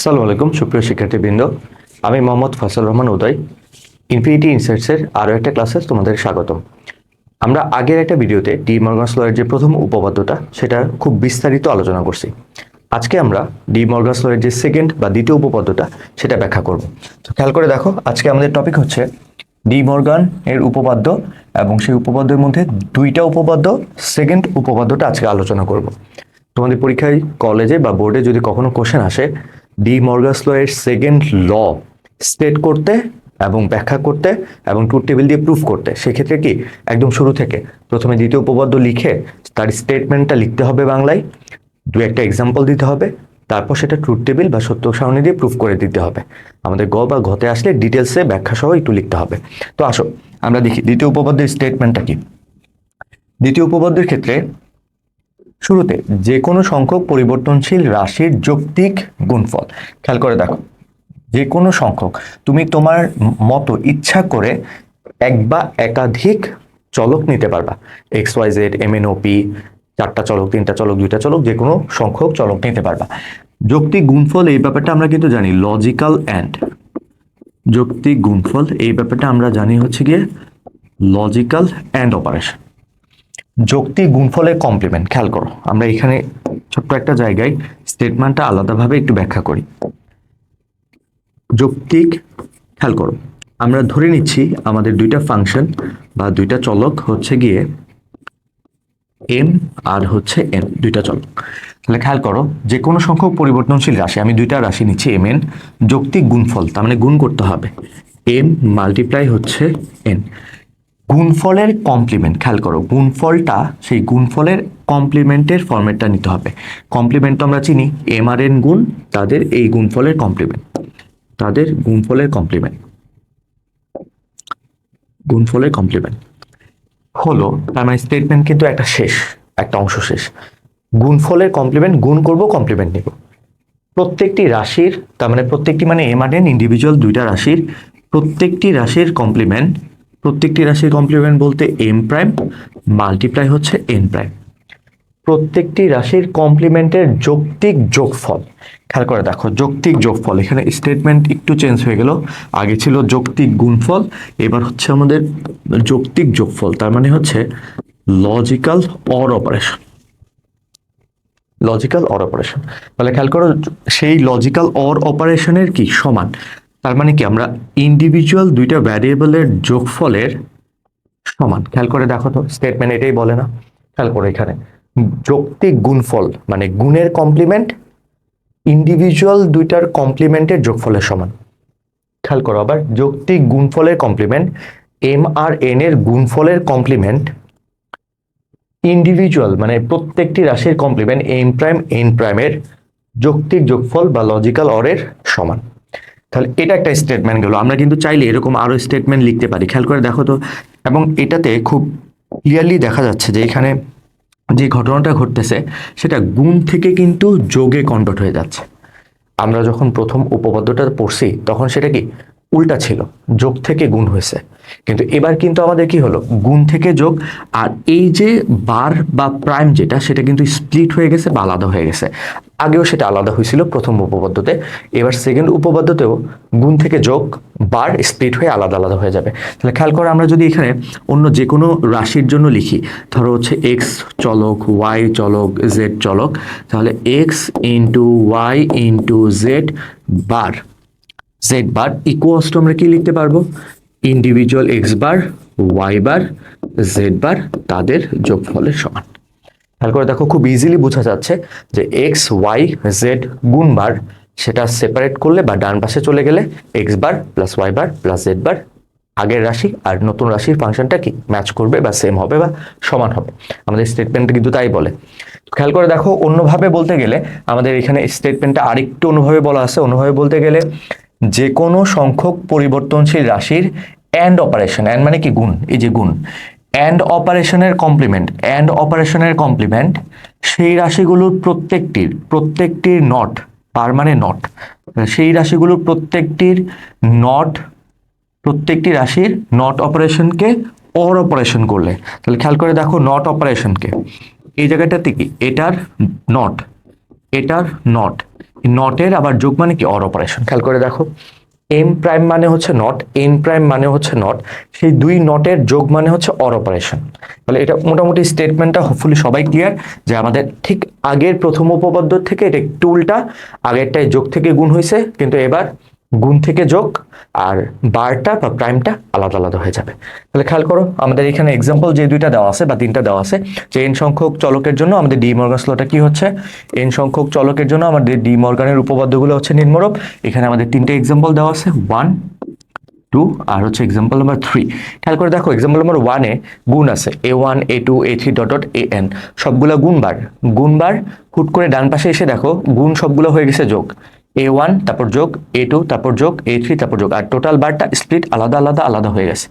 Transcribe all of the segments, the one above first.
আসসালামু আলাইকুম, সুপ্রিয় শিক্ষার্থীবৃন্দ। আমি মোহাম্মদ ফসল রহমান উদয়। ইনফিনিটি ইনসাইটসের আরও একটা ক্লাসে তোমাদের স্বাগতম। আমরা আগের একটা ভিডিওতে ডি মর্গানস লয়ের যে প্রথম উপপাদ্যটা, সেটা খুব বিস্তারিত আলোচনা করছি। আজকে আমরা ডি মর্গানস লয়ের যে সেকেন্ড বা দ্বিতীয় উপপাদ্যটা, সেটা ব্যাখ্যা করব। তো খেয়াল করে দেখো, আজকে আমাদের টপিক হচ্ছে ডি মর্গান এর উপপাদ্য এবং সেই উপপাদ্যের মধ্যে দুইটা উপপাদ্য সেকেন্ড উপপাদ্যটা আজকে আলোচনা করব। তোমাদের পরীক্ষায় কলেজে বা বোর্ডে যদি কখনো কোশ্চেন আসে ডি মর্গাস ল এর সেকেন্ড ল স্টেট করতে এবং ব্যাখ্যা করতে এবং ট্রুথ টেবিল দিয়ে প্রুফ করতে। সেক্ষেত্রে কি? একদম শুরু থেকে। প্রথমে দ্বিতীয় উপপাদ্য লিখে তার স্টেটমেন্টটা লিখতে হবে বাংলায়। দু একটা এক্সাম্পল দিতে হবে। তারপর সেটা ট্রুথ টেবিল বা সত্য সারণী দিয়ে প্রুফ করে দিতে হবে। আমাদের গ বা ঘতে আসলে ডিটেলসে ব্যাখ্যা সহ একটু লিখতে হবে। তো আসো, আমরা দেখি দ্বিতীয় উপপাদ্যের স্টেটমেন্টটা কি? দ্বিতীয় উপপাদ্যের ক্ষেত্রে শুরুতে যে কোনো সংখ্যক পরিবর্তনশীল রাশির যৌক্তিক গুণফল। খেয়াল করে দেখো যে কোনো সংখ্যক, তুমি তোমার মতো ইচ্ছা করে এক বা একাধিক চলক নিতে পারবা। X Y Z M N O P চারটা চলক, তিনটা চলক, দুইটা চলক যে কোনো সংখ্যক চলক নিতে পারবা। যৌক্তিক গুণফল, এই ব্যাপারটা আমরা কিন্তু জানি লজিক্যাল অ্যান্ড যৌক্তিক গুণফল, এই ব্যাপারটা আমরা জানি হচ্ছে গিয়ে লজিক্যাল অ্যান্ড অপারেশন যৌক্তিক গুণফলের কমপ্লিমেন্ট খেয়াল করো। আমরা এখানে ছোট্ট একটা জায়গায় স্টেটমেন্টটা আলাদাভাবে একটু ব্যাখ্যা করি। যৌক্তিক, খেয়াল করো। আমরা ধরে নিচ্ছি আমাদের দুইটা ফাংশন বা দুইটা চলক হচ্ছে গিয়ে এম আর হচ্ছে এন দুইটা চলক। তাহলে খেয়াল করো, যে কোনো সংখ্যক পরিবর্তনশীল রাশি, আমি দুইটা রাশি নিচ্ছি এম এন যৌক্তিক গুণফল, তার মানে গুণ করতে হবে। এম মাল্টিপ্লাই হচ্ছে এন গুণফলের কমপ্লিমেন্ট খেয়াল করো, গুণফলটা, সেই গুণফলের কমপ্লিমেন্টের ফরম্যাটটা নিতে হবে। কমপ্লিমেন্ট তো আমরা চিনি এম আর এন গুণ তাদের এই গুণফলের কমপ্লিমেন্ট তাদের গুণফলের কমপ্লিমেন্ট গুণফলের কমপ্লিমেন্ট হলো, তার মানে স্টেটমেন্ট কিন্তু একটা শেষ, একটা অংশ শেষ। গুণফলের কমপ্লিমেন্ট গুণ করব কমপ্লিমেন্ট নিব। প্রত্যেকটি রাশির, তার মানে প্রত্যেকটি মানে এম আর এন ইন্ডিভিজুয়াল দুইটা রাশির, প্রত্যেকটি রাশির কমপ্লিমেন্ট প্রত্যেকটি রাশির কমপ্লিমেন্ট বলতে এম প্রাইম মাল্টিপ্লাই হচ্ছে এন প্রাইম প্রত্যেকটি রাশির কমপ্লিমেন্টের যৌক্তিক যোগফল, খেয়াল করে দেখো, যৌক্তিক যোগফল। এখানে স্টেটমেন্ট একটু চেঞ্জ হয়ে গেল। আগে ছিল যৌক্তিক গুণফল, এবার হচ্ছে আমাদের যৌক্তিক যোগফল। তার মানে হচ্ছে logical or operation logical or operation তাহলে খেয়াল করো, সেই লজিক্যাল অর অপারেশনের কি সমান? তার মানে কি? আমরা ইন্ডিভিজুয়াল দুইটা ভ্যারিয়েবলের যোগফলের সমান। খেয়াল করে দেখো তো স্টেটমেন্ট এটাই বলে না। খেয়াল করো এখানে। যৌক্তিক গুণফল মানে গুণের কমপ্লিমেন্ট ইন্ডিভিজুয়াল দুইটার কমপ্লিমেন্টের যোগফলের সমান। খেয়াল করো আবার, যৌক্তিক গুণফলের কমপ্লিমেন্ট এম আর এন এর গুণফলের কমপ্লিমেন্ট ইন্ডিভিজুয়াল মানে প্রত্যেকটি রাশির কমপ্লিমেন্ট এম প্রাইম এন প্রাইমের যৌক্তিক যোগফল বা লজিক্যাল অরের সমান। তাহলে এটা একটা স্টেটমেন্ট গেল। আমরা কিন্তু চাইলে এরকম আরও স্টেটমেন্ট লিখতে পারি। খেয়াল করে দেখো তো। এবং এটাতে খুব ক্লিয়ারলি দেখা যাচ্ছে যে এখানে যে ঘটনাটা ঘটতেছে, সেটা গুণ থেকে কিন্তু যোগে কনভার্ট হয়ে যাচ্ছে। আমরা যখন প্রথম উপপাদ্যটা পড়ছি, তখন সেটা কি? উল্টা ছিল, যোগ থেকে গুণ হয়েছে। কিন্তু এবার কিন্তু আমাদের কি হলো? গুণ থেকে যোগ, আর এই যে বার বা প্রাইম যেটা, সেটা কিন্তু স্প্লিট হয়ে গেছে বা আলাদা হয়ে গেছে। আগেও সেটা আলাদা হয়েছিল প্রথম উপপাদ্যতে, এবার সেকেন্ড উপপাদ্যতেও গুণ থেকে যোগ, বার স্প্লিট হয়ে আলাদা আলাদা হয়ে যাবে। তাহলে খেয়াল করে, আমরা যদি এখানে অন্য যে কোনো রাশির জন্য লিখি, ধরো হচ্ছে এক্স চলক ওয়াই চলক জেড চলক, তাহলে X into Y into Z bar. Z bar equals to আমরা কি লিখতে পারব? Individual X bar Y bar Z bar তাদের যোগফলের সমান। খেয়াল করে দেখো, খুব ইজিলি বোঝা যাচ্ছে যে এক্স ওয়াই জেড গুণ বার সেটা সেপারেট করলে বা ডান পাশে চলে গেলে X bar plus Y bar plus Z bar আগের রাশি আর নতুন রাশির ফাংশনটা কি ম্যাচ করবে বা সেম হবে বা সমান হবে। আমাদের স্টেটমেন্টটা কিন্তু তাই বলে। খেয়াল করে দেখো, অন্যভাবে বলতে গেলে আমাদের এখানে স্টেটমেন্টটা আরেকটু অন্যভাবে বলা আছে। অন্যভাবে বলতে গেলে যে কোনো সংখ্যক পরিবর্তনশীল রাশির অ্যান্ড অপারেশন অ্যান্ড মানে কি? গুণ, এই যে গুণ। অ্যান্ড অপারেশনের কমপ্লিমেন্ট অ্যান্ড অপারেশনের কমপ্লিমেন্ট সেই রাশিগুলোর প্রত্যেকটির প্রত্যেকটির নট পার মানে নট সেই রাশিগুলোর প্রত্যেকটির নট প্রত্যেকটি রাশির নট অপারেশনকে অর অপারেশন করলে। তাহলে খেয়াল করে দেখো নট অপারেশনকে এই জায়গাটাতে কি? এটার নট এটার নট নটের আবার যোগ মানে কি? অর অপারেশন খেয়াল করে দেখো। এম প্রাইম মানে হচ্ছে নট এন প্রাইম মানে হচ্ছে নট সেই দুই নটের যোগ মানে হচ্ছে অর অপারেশন তাহলে এটা মোটামুটি স্টেটমেন্টটা হোপফুলি সবাই ক্লিয়ার যে আমাদের ঠিক আগের প্রথম উপপাদ্য থেকে এটা একটু উল্টা, আগেরটায় যোগ থেকে গুণ হয়েছে কিন্তু এবার গুণ থেকে যোগ আর বারটা বা প্রাইমটা আলাদা আলাদা হয়ে যাবে। তাহলে খেয়াল করো, আমাদের এখানে এক্সাম্পল যে দুইটা দেওয়া আছে বা তিনটা দেওয়া আছে, যে এন সংখ্যক চলকের জন্য আমাদের ডি মর্গান স্লোটা কি হচ্ছে? এন সংখ্যক চলকের জন্য আমাদের ডি মর্গানের উপপাদ্যগুলো হচ্ছে নির্মরব এখানে আমাদের তিনটে এক্সাম্পল দেওয়া আছে ওয়ান টু আর হচ্ছে এক্সাম্পল নাম্বার থ্রি খেয়াল করে দেখো এক্সাম্পল নাম্বার ওয়ানে গুণ আছে A one A two A three dot dot A N সবগুলো গুণবার গুণবার হুট করে ডান পাশে এসে দেখো, গুণ সবগুলো হয়ে গেছে যোগ। এ ওয়ান তারপর যোগ এ টু তারপর যোগ এ থ্রি তারপর যোগ। আর টোটাল বারটা স্প্লিট আলাদা আলাদা আলাদা হয়ে গেছে।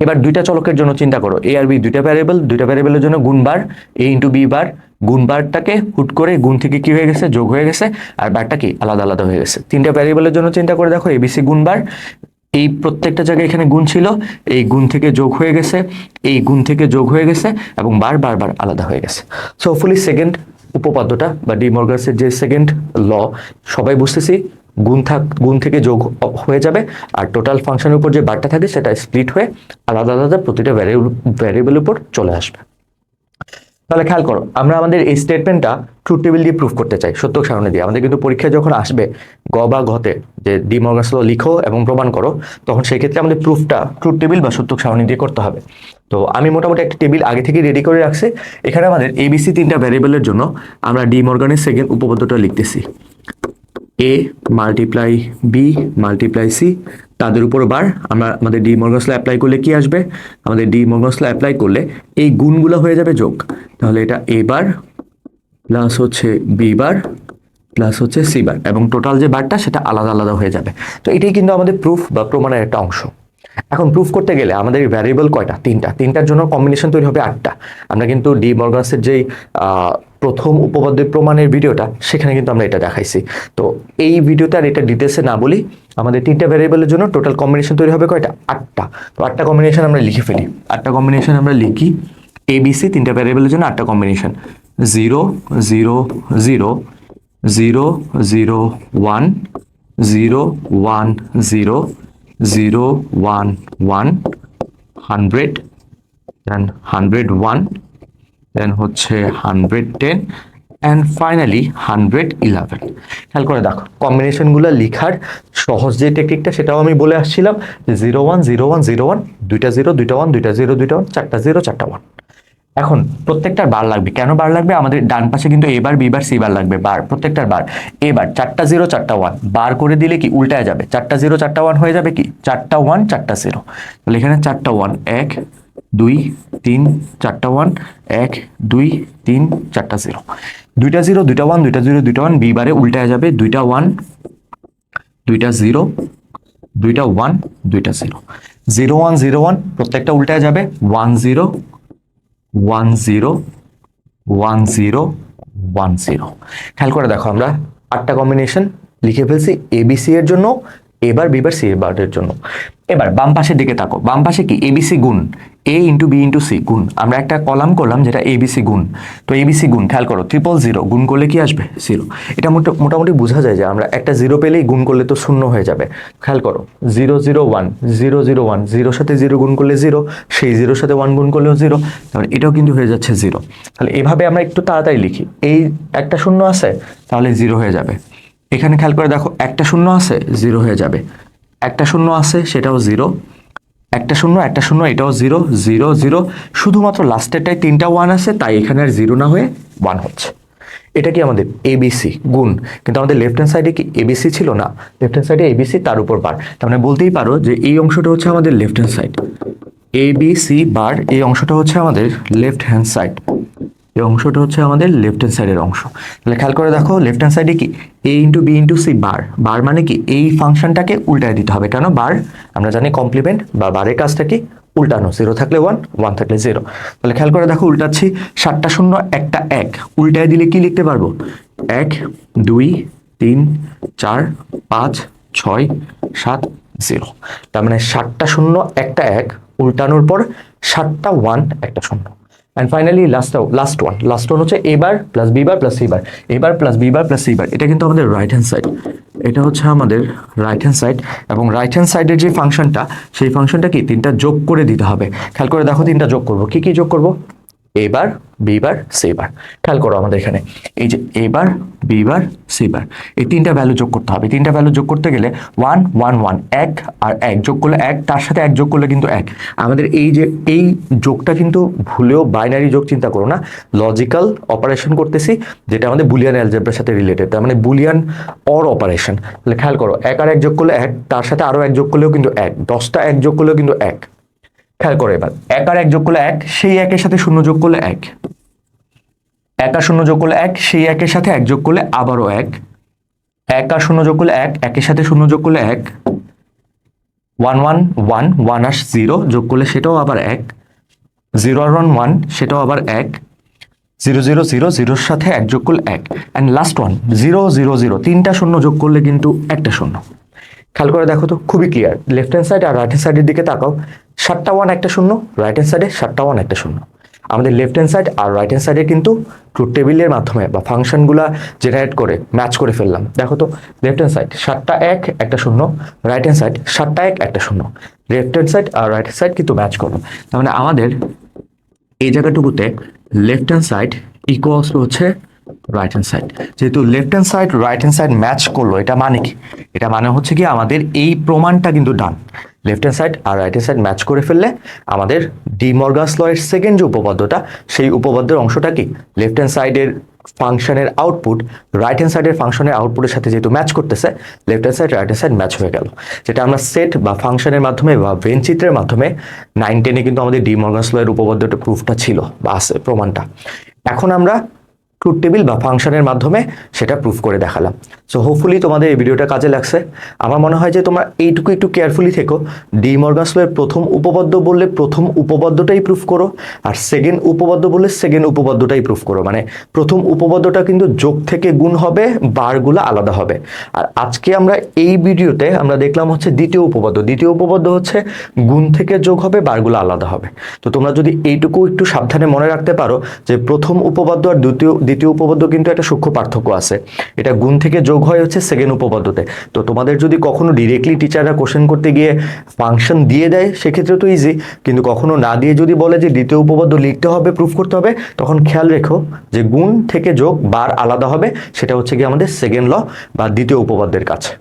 এবার দুইটা চলকের জন্য চিন্তা করো। এ আর বি দুইটা ভ্যারিয়েবল দুইটা ভ্যারিয়েবলের জন্য গুণবার এ ইন্টু বি বার গুণবারটাকে হুট করে গুণ থেকে কি হয়ে গেছে? যোগ হয়ে গেছে। আর বারটা কি? আলাদা আলাদা হয়ে গেছে। তিনটা ভ্যারিয়েবলের জন্য চিন্তা করে দেখো এবিসি গুণবার এই প্রত্যেকটা জায়গায় এখানে গুণ ছিল। এই গুণ থেকে যোগ হয়ে গেছে। এই গুণ থেকে যোগ হয়ে গেছে এবং বার বার বার আলাদা হয়ে গেছে। সো ফুলি সেকেন্ড উপপাদ্যটা বা ডিমর্গাসের যে সেকেন্ড ল সবাই বুঝতেছি, গুণ থাক, গুণ থেকে যোগ হয়ে যাবে আর টোটাল ফাংশনের উপর যে বারটা থাকে সেটা স্প্লিট হয়ে আলাদা আলাদা প্রতিটা ভ্যারিয়েবল ভ্যারিয়েবলের উপর চলে আসবে। তাহলে খেয়াল করো, আমরা আমাদের এই স্টেটমেন্টটা ট্রুথ টেবিল দিয়ে প্রুফ করতে চাই সত্য সারণী দিয়ে। আমাদের কিন্তু পরীক্ষায় যখন আসবে, গ বা ঘতে যে ডি লিখো এবং প্রমাণ করো, তখন সেই ক্ষেত্রে আমাদের প্রুফটা ট্রুথ টেবিল বা সত্য সারণী দিয়ে করতে হবে। তো আমি মোটামুটি একটা টেবিল আগে থেকে রেডি করে রাখছি। এখানে আমাদের এবিসি তিনটা ভ্যারিয়েবলের জন্য আমরা ডি মর্গানের সেকেন্ড উপপাদ্যটা লিখতেছি। A multiply B multiply C তাদের উপর বার। আমরা আমাদের ডি মর্গাসলা অ্যাপ্লাই করলে কি আসবে? আমাদের ডি মর্গাসলা অ্যাপ্লাই করলে এই গুণগুলো হয়ে যাবে যোগ। তাহলে এটা এ বার প্লাস হচ্ছে বি বার প্লাস হচ্ছে সি বার। এবং টোটাল যে বারটা সেটা আলাদা আলাদা হয়ে যাবে। তো এটাই কিন্তু আমাদের প্রুফ বা প্রমাণের একটা অংশ। এখন প্রুফ করতে গেলে আমাদের ভ্যারিয়েবল কয়টা? তিনটা। তিনটার জন্য কম্বিনেশন তৈরি হবে আটটা। আমরা কিন্তু ডি মর্গাসের যেই প্রথম উপপাদ্যের প্রমাণের ভিডিওটা, সেখানে কিন্তু আমরা এটা দেখাইছি। তো এই ভিডিওতে আর এটা ডিটেলসে না বলি, আমাদের তিনটা ভ্যারিয়েবলের জন্য টোটাল কম্বিনেশন তৈরি হবে কয়টা? আটটা। তো আটটা কম্বিনেশন আমরা লিখে ফেলি। আটটা কম্বিনেশন আমরা লিখি এবিসি তিনটা ভ্যারিয়েবলের জন্য আটটা combination zero zero zero zero zero one zero one zero zero one one hundred then hundred one then হচ্ছে hundred ten and finally hundred eleven খেয়াল করে দেখো কম্বিনেশনগুলো লেখার সহজ যে টেকনিকটা সেটাও আমি বলে আসছিলাম। Zero one zero one zero one দুইটা জিরো দুইটা ওয়ান দুইটা জিরো দুইটা ওয়ান চারটা জিরো চারটা ওয়ান এখন প্রত্যেকটার বার লাগবে। কেন বার লাগবে? আমাদের ডান পাশে কিন্তু এবার বিবার সি বার লাগবে, বার, প্রত্যেকটার বার। এবার চারটা জিরো চারটা ওয়ান বার করে দিলে কি উল্টায় যাবে? চারটা জিরো চারটা ওয়ান হয়ে যাবে কি? চারটা ওয়ান চারটা জিরো তাহলে এখানে চারটা ওয়ান এক, দুই, তিন, চারটা ওয়ান এক, দুই, তিন, চারটা জিরো দুইটা জিরো দুইটা ওয়ান দুইটা জিরো দুইটা ওয়ান বি বারে উল্টায় যাবে দুইটা ওয়ান দুইটা জিরো দুইটা ওয়ান দুইটা zero zero one zero one প্রত্যেকটা উল্টায় যাবে one zero one zero one zero one zero খেয়াল করে দেখো আমরা আটটা কম্বিনেশন লিখে ফেলছি এবিসি এর জন্য এবার বিবার সি এর জন্য। এবার বাম পাশের দিকে তাকো। বাম পাশে কি? এবিসি গুণ। A into B into C গুণ। আমরা একটা কলাম করলাম যেটা এবিসি গুণ। তো এবিসি গুণ, খেয়াল করো ট্রিপল জিরো গুণ করলে কি আসবে? জিরো এটা মোটা- মোটামুটি বোঝা যায় যে আমরা একটা জিরো পেলেই গুণ করলে তো শূন্য হয়ে যাবে। খেয়াল করো zero zero one zero zero one জিরোর সাথে জিরো গুণ করলে জিরো সেই জিরোর সাথে ওয়ান গুণ করলেও জিরো তাহলে এটাও কিন্তু হয়ে যাচ্ছে জিরো তাহলে এভাবে আমরা একটু তাড়াতাড়ি লিখি। এই একটা শূন্য আছে, তাহলে জিরো হয়ে যাবে। এখানে খেয়াল করে দেখো, একটা শূন্য আছে জিরো হয়ে যাবে। একটা শূন্য আছে, সেটাও জিরো একটা শূন্য একটা শূন্য, এটাও জিরো জিরো জিরো শুধুমাত্র লাস্টেরটায় তিনটা ওয়ান আছে, তাই এখানে আর জিরো না হয়ে ওয়ান হচ্ছে। এটা কি আমাদের এবিসি গুণ? কিন্তু আমাদের লেফট হ্যান্ড সাইডে কি এবিসি ছিল না? লেফট হ্যান্ড সাইডে এবিসি তার উপর বার তার মানে বলতেই পারো যে এই অংশটা হচ্ছে আমাদের left hand side ABC bar এই অংশটা হচ্ছে আমাদের লেফট হ্যান্ড সাইড এই অংশটা হচ্ছে আমাদের লেফট হ্যান্ড সাইডের অংশ। তাহলে খেয়াল করে দেখো লেফট হ্যান্ড সাইডে কি? A into B into C bar bar মানে কি? এই ফাংশনটাকে উল্টায় দিতে হবে। কেন? বার আমরা জানি কমপ্লিমেন্ট বা বারের কাজটা কি উল্টানো। জিরো থাকলে ওয়ান ওয়ান থাকলে জিরো তাহলে খেয়াল করে দেখো, উল্টাচ্ছি। সাতটা শূন্য, একটা এক। উল্টায় দিলে কি লিখতে পারব? এক, দুই, তিন, চার, পাঁচ, ছয়, সাত জিরো তার মানে সাতটা শূন্য, একটা এক। উল্টানোর পর সাতটা ওয়ান একটা শূন্য। And finally last last one last one হচ্ছে A bar plus B bar plus C bar A bar plus B bar plus সিবার এটা কিন্তু আমাদের রাইট হ্যান্ড সাইড এটা হচ্ছে আমাদের রাইট হ্যান্ড সাইড এবং রাইট হ্যান্ড সাইডের যে ফাংশনটা সেই ফাংশনটা কি তিনটা যোগ করে দিতে হবে। খেয়াল করে দেখো তিনটা যোগ করব। কি কি যোগ করব? এবার, বিবার, সেবার। খেয়াল করো আমাদের এখানে। এই যে এবার, বিবার, সেবার। এই তিনটা ভ্যালু যোগ করতে হবে। তিনটা ভ্যালু যোগ করতে গেলে ওয়ান ওয়ান ওয়ান এক আর এক। যোগ করলে এক, তার সাথে এক যোগ করলে কিন্তু এক। আমাদের এই যে, এই যোগটা কিন্তু ভুলেও বাইনারি যোগ চিন্তা করো না। লজিক্যাল অপারেশন করতেছি, যেটা আমাদের বুলিয়ান অ্যালজেব্রার সাথে রিলেটেড তার মানে বুলিয়ান অর অপারেশন তাহলে খেয়াল করো, এক আর এক যোগ করলে এক, তার সাথে আরও এক যোগ করলেও কিন্তু এক। দশটা এক যোগ করলেও কিন্তু এক। খেয়াল করো এবার। এক আর এক যোগ করলে এক, সেই একের সাথে শূন্য যোগ করলে এক। এক আর শূন্য যোগ করলে এক, সেই একের সাথে এক যোগ করলে আবারও এক। এক আর শূন্য যোগ করলে এক, একের সাথে শূন্য যোগ করলে এক। ওয়ান ওয়ান ওয়ান ওয়ান আর জিরো যোগ করলে সেটাও আবার এক। জিরো আর ওয়ান ওয়ান, সেটাও আবার এক। জিরো জিরো জিরো, জিরোর সাথে এক যোগ করলে এক। And last one zero zero zero, তিনটা শূন্য যোগ করলে কিন্তু একটা শূন্য। খেয়াল করে দেখো তো, খুবই ক্লিয়ার লেফট হ্যান্ড সাইড আর রাইট হ্যান্ড সাইডের দিকে তাকাও। সাতটা ওয়ান একটা শূন্য রাইট হ্যান্ড সাইডে সাতটা ওয়ান একটা শূন্য। আমাদের লেফট হ্যান্ড সাইড আর রাইট হ্যান্ড সাইডে কিন্তু ট্রুথ টেবিলের মাধ্যমে বা ফাংশনগুলা জেনারেট করে ম্যাচ করে ফেললাম। দেখো তো লেফট হ্যান্ড সাইড সাতটা এক, একটা শূন্য রাইট হ্যান্ড সাইড সাতটা এক, একটা শূন্য। লেফট হ্যান্ড সাইড আর রাইট হ্যান্ড সাইড কিন্তু ম্যাচ করল তার মানে আমাদের এই জায়গাটুকুতে লেফট হ্যান্ড সাইড ইকুয়ালস হচ্ছে রাইট হ্যান্ড সাইড যেহেতু left hand side right hand side match করল, এটা মানে কি? এটা মানে হচ্ছে কি আমাদের এই প্রমাণটা কিন্তু ডান লেফট হ্যান্ড সাইড আর রাইট হ্যান্ড সাইড ম্যাচ করে ফেললে আমাদের ডি মর্গাস লয়ের সেকেন্ড যে উপপাদ্যটা, সেই উপপাদ্যের অংশটা কি? লেফট হ্যান্ড সাইডের ফাংশনের আউটপুট রাইট হ্যান্ড সাইডের ফাংশনের আউটপুটের সাথে যেহেতু ম্যাচ করতেছে left hand side right hand side match হয়ে গেল। যেটা আমরা সেট বা ফাংশনের মাধ্যমে বা ভেন চিত্রের মাধ্যমে নাইন টেনে কিন্তু আমাদের ডি মর্গাস লয়ের উপপাদ্যটা প্রুফটা ছিল বা আছে, প্রমাণটা। এখন আমরা ট্রুথ টেবিল বা ফাংশনের মাধ্যমে সেটা প্রুফ করে দেখালাম। সো হোপফুলি তোমাদের এই ভিডিওটা কাজে লাগছে। আমার মনে হয় যে তোমরা এইটুকু একটু কেয়ারফুলি থেকো। ডি মর্গাসলের প্রথম উপপাদ্য বললে প্রথম উপপাদ্যটাই প্রুফ করো, আর সেকেন্ড উপপাদ্য বললে সেকেন্ড উপপাদ্যটাই প্রুফ করো। মানে প্রথম উপপাদ্যটা কিন্তু যোগ থেকে গুণ হবে, বারগুলো আলাদা হবে। আর আজকে আমরা এই ভিডিওতে আমরা দেখলাম হচ্ছে দ্বিতীয় উপপাদ্য। দ্বিতীয় উপপাদ্য হচ্ছে গুণ থেকে যোগ হবে, বারগুলো আলাদা হবে। তো তোমরা যদি এইটুকু একটু সাবধানে মনে রাখতে পারো যে প্রথম উপপাদ্য আর দ্বিতীয় দ্বিতীয় উপপাদ্য কিন্তু একটা সূক্ষ্ম পার্থক্য আছে। এটা গুণ থেকে যোগ হয় হচ্ছে সেকেন্ড উপপাদ্যতে। তো তোমাদের যদি কখনো ডিরেক্টলি টিচাররা কোশ্চেন করতে গিয়ে ফাংশন দিয়ে দেয়, সেক্ষেত্রে তো ইজি কিন্তু কখনো না দিয়ে যদি বলে যে দ্বিতীয় উপপাদ্য লিখতে হবে প্রুফ করতে হবে, তখন খেয়াল রেখো যে গুণ থেকে যোগ বার আলাদা হবে। সেটা হচ্ছে কি আমাদের সেকেন্ড ল বা দ্বিতীয় উপপাদ্যের কাছে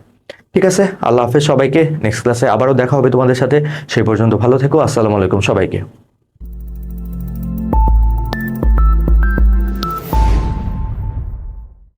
ঠিক আছে? আল্লাহ হাফেজ সবাইকে। নেক্সট ক্লাসে আবারও দেখা হবে তোমাদের সাথে। সেই পর্যন্ত ভালো থেকো। আসসালামু আলাইকুম সবাইকে।